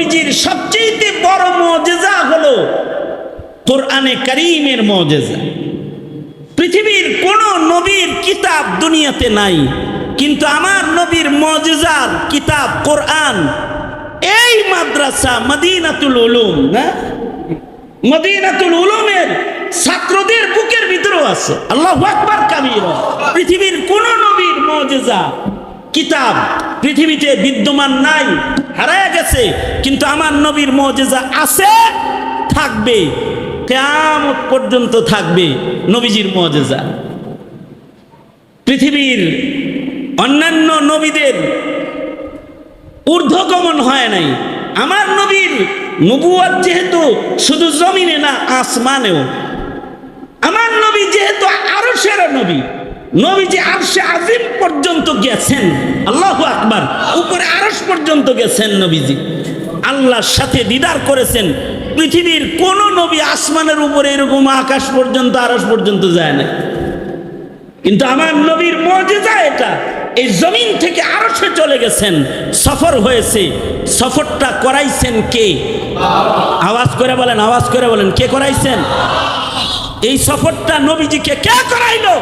নবীজির সবচেয়ে বড় মজেজা হলো কোরআনে করিমের মজেজা। পৃথিবীর কোন নবীর কিতাব দুনিয়াতে নাই, কিন্তু আমার নবীর মজেজার কিতাব কোরআন। এই মাদ্রাসা মদিনাতুল উলুম, না? মদিনাতুল উলুমের ছাত্রদের বুকের ভিতরেও আছে। আল্লাহ আকবার কাবির। পৃথিবীর কোন নবীর মজেজা, কিতাব পৃথিবীতে বিদ্যমান নাই গেছে, কিন্তু আমার নবীর মজেজা আছে, থাকবে, কেয়ামত পর্যন্ত থাকবে নবীজির মজেজা। পৃথিবীর অন্যান্য নবীদের ঊর্ধ্বগমন হয় নাই। আমার নবীর নবুয়াত যেহেতু শুধু জমিনে না, আসমানেও। আমার নবী যেহেতু আরও সেরা নবী নবী যে আরশে আজিম পর্যন্ত গেছেন। আল্লাহ আকবার। উপরে আরশ পর্যন্ত গেছেন নবীজি। আল্লাহর সাথে দিদার করেছেন। পৃথিবীর কোন নবী আসমানের উপরে এরকম আকাশ পর্যন্ত, আরশ পর্যন্ত যায় না কিন্তু আমার নবীর মজেজা এটা। এই জমিন থেকে আরশে চলে গেছেন। সফর হয়েছে। সফরটা করাইছেন কে? আওয়াজ করে বলেন, আওয়াজ করে বলেন, কে করাইছেন? এই সফরটা নবীজিকে কে করাইলো?